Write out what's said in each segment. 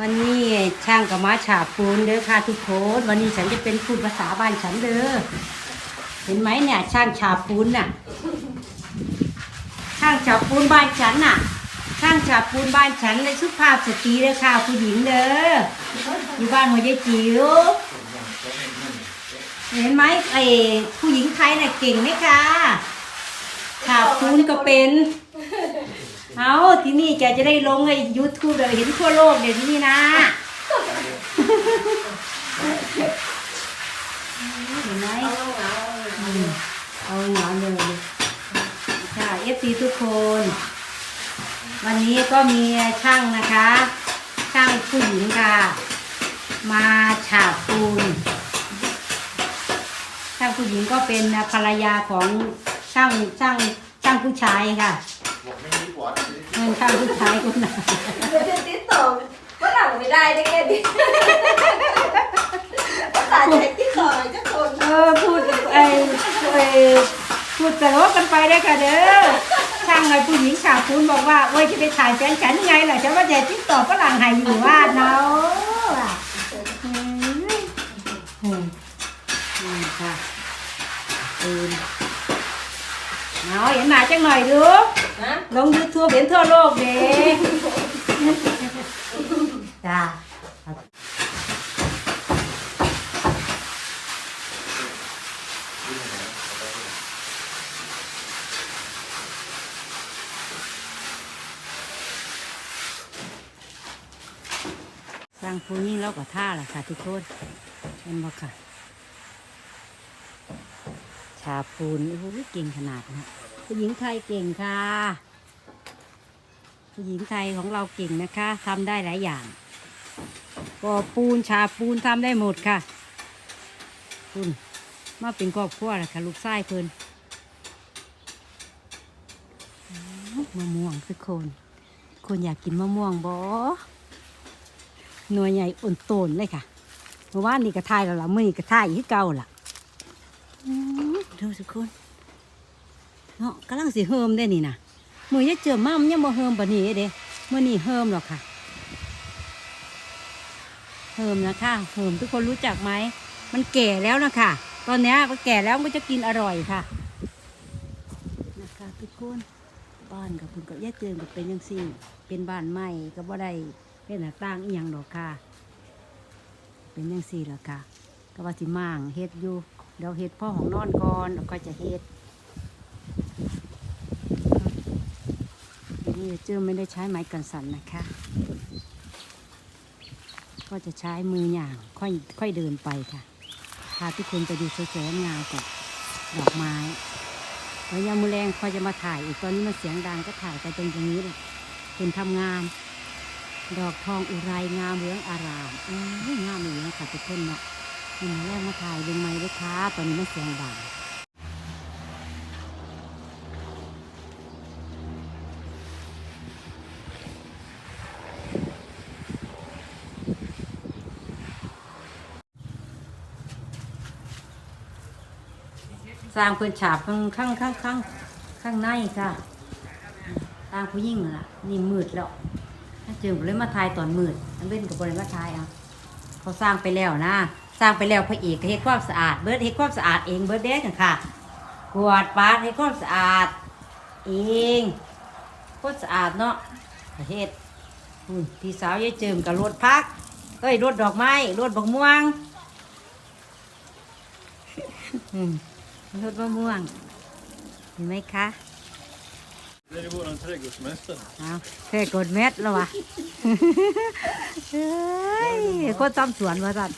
วันนี้ช่างกับมาฉาบปูนเด้อค่ะทุกคนวันนี้ฉันจะเป็นพูดภาษาบ้านฉันเด้อเห็นไหมเนี่ย ช่างฉาบปูนน่ะ ช่างฉาบปูนบ้านฉันน่ะ ช่างฉาบปูนบ้านฉันเลยสุภาพสตรีเด้อค่ะผู้หญิงเด้ออยู่บ้านหัวยายจิ๋วเห็นไหมไอ้ผู้หญิงไทยน่ะเก่งไหมคะฉาบปูนก็เป็น เอาที่นี่แกจะได้ลงในยูทูบเลยเห็นทั่วโลกเดี๋ยวนี้นะเห็นไหมเอาหนอนเลยค่ะเอฟซีทุกคน วันนี้ก็มีช่างนะคะ ช่างผู้หญิงค่ะ มาฉาบปูนช่างผู้หญิงก็เป็นภรรยาของช่างช่างช่างผู้ชายค่ะ ดเงินช่างผู้ชายคนนั้นเดี๋ยวจะติดต่อฝรั่งไม่ได้ได้แค่นี้ภาษาไทยติดต่อหน่อยจะคนเออพูดไอ้ไอ้พูดแต่ว่ากันไปได้ค่ะเด้อช่างไอ้ผู้หญิงฉาบปูนบอกว่าโอ้ยจะไปถ่ายแฟนฉันไงล่ะฉันว่าจะติดต่อฝรั่งให้อยู่ว่าเนาะอืมอืมอืมค่ะปืนเอาเห็นหน้าจังหน่อยดู นะลงยูทูบเห็นทั่วโลกเด้จ้าสร้างผู้ยิ่งแล้วก็ท่าแหละค่ะทุกคนเห็นบ่ค่ะ ชาปูนโอ้ยเก่งขนาดนะ ผู้หญิงไทยเก่งค่ะ ผู้หญิงไทยของเราเก่งนะคะทำได้หลายอย่างก่อปูนชาปูนทำได้หมดค่ะ คุณมาเป็นครอบครัวแหละค่ะ ลูกชายเพิ่นมะม่วงทุกคน คนอยากกินมะม่วงบ่หน่วยใหญ่อ่อนโตนเลยค่ะเมื่อวานนี่กระทายแล้วล่ะมื่อนี้กระทายอีกเก่าล่ะดูสิคุณ เนาะกำลังสิเฮิมได้นี่นะมือยังเจอมั่มยังบ่เฮิมปานนี้เด้เมื่อนี้เฮิมหรอกค่ะเฮิมนะคะเฮิมทุกคนรู้จักไหมมันแก่แล้วนะคะตอนนี้ยมันแก่แล้วก็จะกินอร่อยค่ะนะคะทุกคนบ้านกับคุณกับย่าเจิงก็เป็นยังซี่ เป็นบ้านใหม่ก็บ่ได้เป็นหน้าต่างอีหยังดอกค่ะ เป็นยังสี่ละค่ะก็ว่าสิมางเฮ็ดอยู่เดี๋ยวเฮ็ดพ่อของนอนก่อนแล้วก็จะเฮ็ด นี่เจื้อไม่ได้ใช้ไม้กันสั่นนะคะ ก็จะใช้มือหย่างค่อยค่อยเดินไปค่ะ พาทุกคนไปดูสวยๆงามกับดอกไม้แล้วยามมือแรงค่อยจะมาถ่ายอีกตอนนี้มันเสียงดังก็ถ่ายไปตรงตรงนี้เลยเป็นทำงาน ดอกทองอุไร งามเหลืองอารามอ้ยงามเหลืองค่ะทุกคนเนาะนี่มาแรกมาถ่ายลงไม้ด้วยค่ะตอนนี้มันเสียงดัง สร้างเพื่อนฉาบข้างข้างข้างข้างข้างในค่ะสร้างผู้ยิ่งล่ะ นี่มืดแล้วจอผมเลยมาทายตอนมืดอันเล่นกับบริมาทายเอาเขาสร้างไปแล้วนะ สร้างไปแล้วพระเอกเฮ็ดความสะอาด เบิร์ดเฮ็ดความสะอาดเองเบิร์ดเด้กันค่ะกวาดปาดเฮ็ดความสะอาด เองโคตรสะอาดเนาะประเฮ็ดพี่สาวยายเจิมกับรถพักเอ้ยรถดอกไม้รถบักม่วง อืม รถมะม่วง เห็นไหมคะ Det är våran trädgårdsmästare. เอาเทกดเม็ดแล้ววะ เฮ้ยคนทำสวนมาสัตว์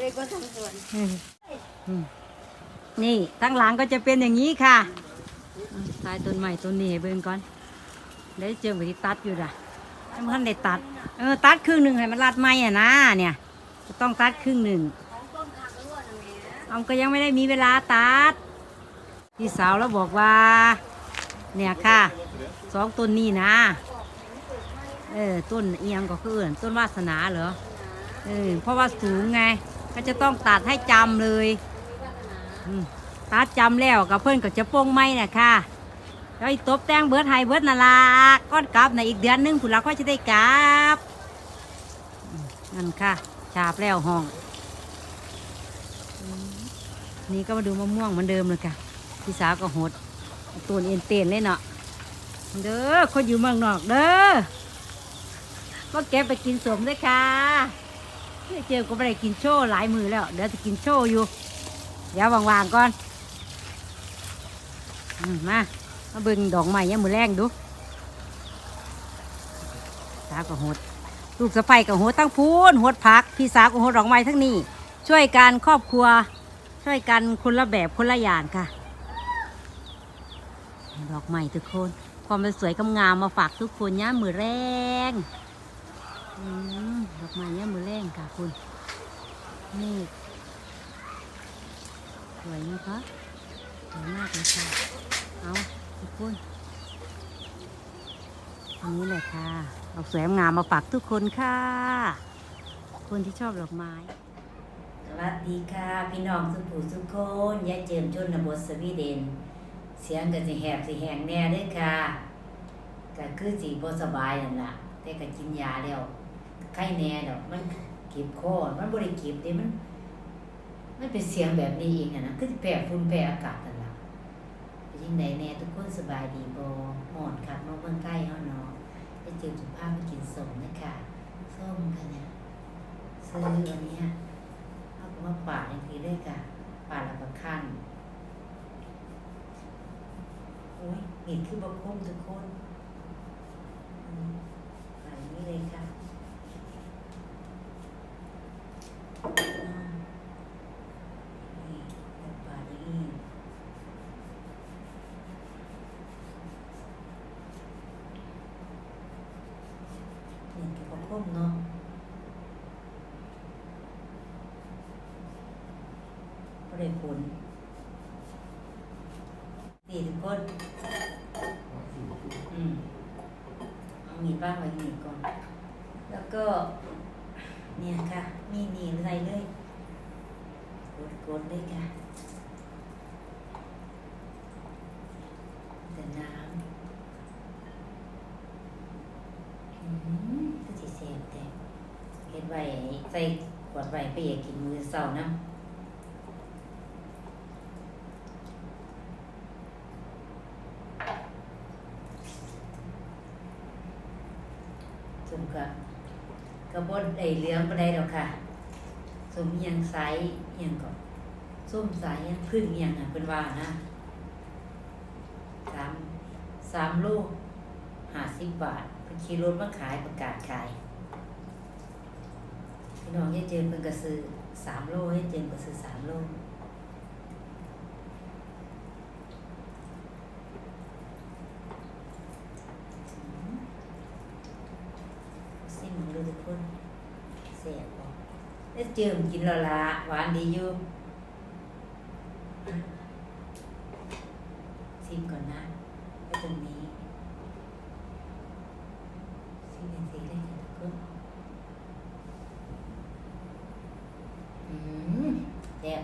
เรียกว่าทำสวนนี่ตั้งหลังก็จะเป็นอย่างนี้ค่ะตายต้นใหม่ต้นนี้ให้เบิ่งก่อนได้เจอไปที่ตัดอยู่ด่ะยังไม่ทันได้ตัด เออตัดครึ่งหนึ่งให้มันรัดไม้อะนะเนี่ยจะต้องตัดครึ่งหนึ่งเอาก็ยังไม่ได้มีเวลาตัด พี่สาวแล้วบอกว่า เนี่ยค่ะสองต้นนี้นะ เออต้นเอียงก็คืออื่นต้นวาสนาเหรอเออเพราะว่าสูงไง ก็จะต้องตัดให้จำเลยตัดจำแล้วกับเพื่อนก็จะโป้งไม้น่ะค่ะแล้วอีตบแต่งเบิร์ดไฮเบิร์ดนาลาก้อนกลับในอีกเดือนหนึงผุนละก็จะได้กลับนั่นค่ะฉาบแล้วห้อง นี่ก็มาดูมะม่วงเหมือนเดิมเลยค่ะพี่สาวก็หดตัวเอ็นเตนเลยเนาะเด้อคนอยู่เมืองนอกเด้อมาเก็บไปกินสมด้วยค่ะเจอก็ไม่ได้กินโชว์หลายมือแล้ว เดี๋ยวจะกินโชว์อยู่ เดี๋ยววางๆก่อนมามาเบิ่งดอกไม้ยังมือแรงดูสาวก็หดลูกสะใภ้ก็หดทั้งพูนหดผัก พี่สาวก็หดดอกไม้ทั้งนี้ ช่วยกันครอบครัว ช่วยกันคนละแบบคนละอย่างค่ะ ดอกไม้ทุกคน ความเป็นสวยกำงามมาฝากทุกคนย่ามมือแรงอดอกไม้ย่ามมือแรงค่ะคุณนี่สวยนะคะสวยมากเลยค่ะเอาทุกคนอันนี้แหละค่ะดอกสวยงามมาฝากทุกคนค่ะคนที่ชอบดอกไม้ วัสดีค่ะ พี่น้องสุภูสุคนยายเจิมชนบทสวีเดน เสียงก็สิแหบสิแหงแน่เด้อค่ะก็คือสิบ่สบายนั่นล่ะ แต่ก็กินยาแล้วไข้แน่ดอกมันเก็บคอมันบ่ได้เก็บเด้มัน มันเป็นเสียงแบบนี้เองอะนะคือแพ้ฝุ่นแพ้อากาศนั่นล่ะเป็นยังไงแน่ทุกคนสบายดีบ่หมอนคักมาเมืองใกล้เฮาเนาะไปเจอสุภาพไปกินสมนะคะส้มค่ะเนี่ยซื้ออันนี้ มาปาดอย่างทีเลยค่ะปาดแล้วก็คั่นโอ้ยเห็นคือบะคมทุกคนอันนี้เลยค่ะอืมนี่แบบปาดอย่างนี้เห็นคือบะคมเนาะก็ได้ผลนี่ทุก คนอืมเอามีบ้างไว้มีดก่อน แล้วก็ เนี่ยค่ะ มีหนีบใส่เลยกดกดเลยค่ะ แต่น้ำอืมก็สิเสียบแต่เฮ็ดไว้ใส่ขวดไว้ไปอยากกินมือเสาร์น้ำ ส มกับกระบนได้เหลืองบ่ได้ดอกค่ะ สมยังไซยังก็ส้มสายยังพึ่งยังอะเป็นว่านะสามสามโลห้าสิบบาทเป็นขี่รถมาขายประกาศขายพี่น้องให้เจมเพิ่นก็ซื้อสามโลให้เจมก็ซื้อสามโลซิมดูทุกคนแซ่บบ่ได้เจิมกินและละหวานดีอยู่ซิมก่อนนะไว้ตรงนี้ซิมเป็นสีเลยค่ะทุกคนอืมแซ่บ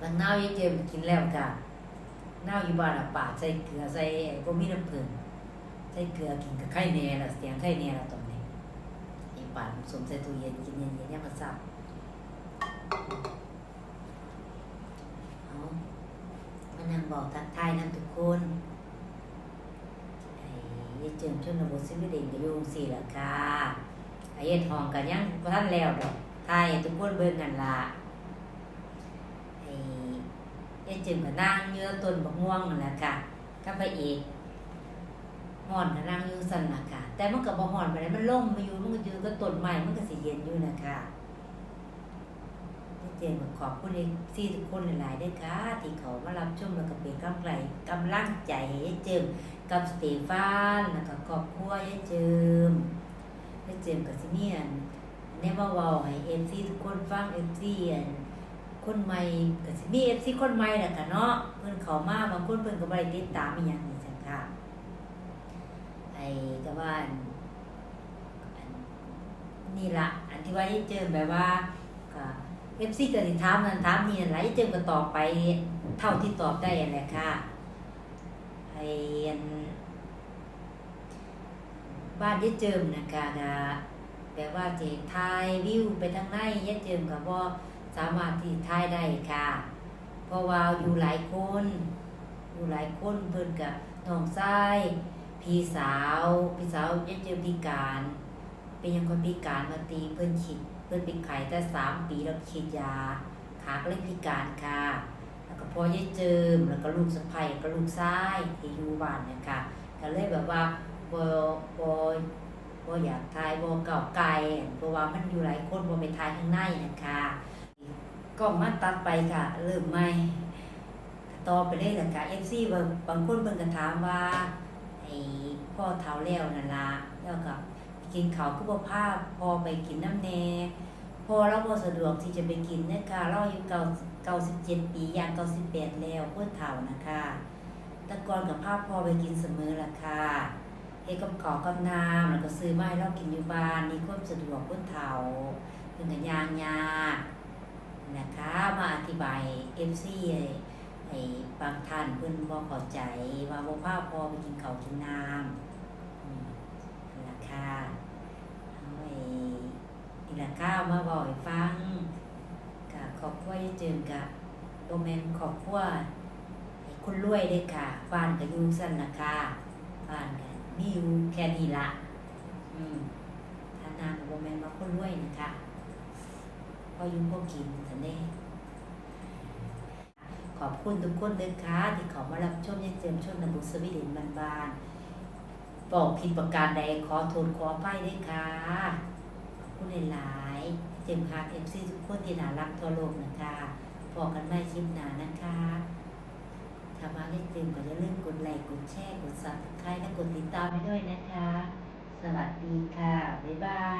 บางน่ายังเจมกินแล้วค่ะเน่าอยู่บ้านอะปาดใส่เกลือใส่ไอ้มีน้ำผึ้งใส่เกลือกินกับไข่แหน่ละเสียงไข่แหน่ละตรงนี้ไอ้ปาดผสมใส่ตู้เย็นกินเย็นๆเนี่ยมันซับเอามานั่งบอกทักทายนั่ทุกคนไอ้ยายเจิมชนบทซิวิเดนกับยุงสี่ละค่ะไอ้เย็ดทองกันยังบ่ทันแล้วดอกทายทุกคนเบิ่งกันละ ไอ้ ยายจึงก็นั่งอยู่ต้นบักม่วงนั่นแหละค่ะก็ไปอีกห่อนก็นั่งอยู่สั่นละค่ะ แต่มันก็บ่ห่อนไปเลยมันล่มมาอยู่มันก็ยู่ก็ต้นไม้มันก็สิเย็นอยู่นะคะยายเจมก็ขอบคุณเอซี่ทุกคนหลายๆด้วยค่ะ ที่เขามารับชมแล้วก็เป็นกำลังกำลังใจให้ยายเจิมกับสเตฟานแล้วก็ครอบครัวยายเจิมยายเจิมกับสิเมียนแน่ว่าเว้าให้เอฟซีทุกคนฟังเอฟซีอัน คนใหม่ก็สิมีเอฟซีคนใหม่แหละค่ะเนาะเพิ่นเขามาบางคนเพิ่นก็บ่ได้ติดตามอีหยังนี่จังค่ะไอ้ก็ว่าอันนี่ละอันที่ว่าที่เจอแบบว่าก็เอฟซีก็สิถามนั่นถามนี่นั่นหลายเจอก็ตอบไปเท่าที่ตอบได้นั่นแหละค่ะไอ้อันบ้านยายเจิมนะคะก็แปลว่าเจะถ่ายวิวไปทางในยายเจิมก็บ่ สามารถที่ถ่ายได้ค่ะ เพราะว่าอยู่หลายคน อยู่หลายคนเพิ่นกับน้องชายพี่สาวพี่สาวยายเจิมพิการ เป็นยังคนพิการมาตีเพิ่นฉีดเพิ่นเป็นไข้แต่สามปีแล้วฉีดยาขาก็เลยพิการค่ะ แล้วก็พอยายเจิมแล้วก็ลูกสะใภ้ก็ลูกชายที่อยู่บ้านเนี่ยค่ะก็เลยแบบว่าบ่บ่บ่อยากทายบ่เก่าไกลเพราะว่ามันอยู่หลายคนบ่ไปทายข้างในนะคะ ก็มาตัดไปค่ะ เริ่มใหม่ต่อไปเลยล่ะค่ะ FC บางบางคนเพิ่นก็ถามว่าไอ้พ่อเฒ่าแล้วนั่นละแล้วก็กินข้าวคือบ่พาพอไปกินน้ำแน่พอเราบ่สะดวกที่จะไปกินนะคะเราอายุเก่าเก้าสิบเจ็ดปีย่างเก้าสิบแปดแล้วเพื่อเฒ่านะคะแต่ก่อนกับภาพพอไปกินเสมอละค่ะเฮ็ดกับขอกับน้ำแล้วก็ซื้อมาให้เรากินอยู่บ้านนี่ความสะดวกเพื่อเฒ่าเพิ่นก็ย่างยาก นะคะมาอธิบาย FC ให้ให้บางท่านเพิ่อนบ่เข้าใจว่าบ่พาพอไปกินข้าวกินน้ำอืมนั่นล่ะคะเอาไว้นี่แหละข้ามาบอกให้ฟังกับครอบครัวยเจิมกับโบแมนครอบครัวให้คนรวยเด้อค่ะบ้านก็อยู่สั้นนะค่ะบ้านก็มีอยู่แค่นี้ละอืมฐานะกับโบแมนมาคนรวยนะคะ พออยู่พอกินสันเด้ขอบคุณทุกคนเด้อค่ะที่เขามารับชมยายเจิมชมนบุสวีเดนบ้านๆบอกผิดประการใดขอโทษขออภัยด้วยค่ะขอบคุณหลายๆเจมพาเอฟซีทุกคนที่น่ารักทั่วโลกนะคะพอกกันไม่คลิปหนานะคะถ้ามาได้เจมก็อย่าลืมกดไลค์กดแชร์กดซับสไครต์และกดติดตามให้ด้วยนะคะ สวัสดีค่ะ บ๊ายบาย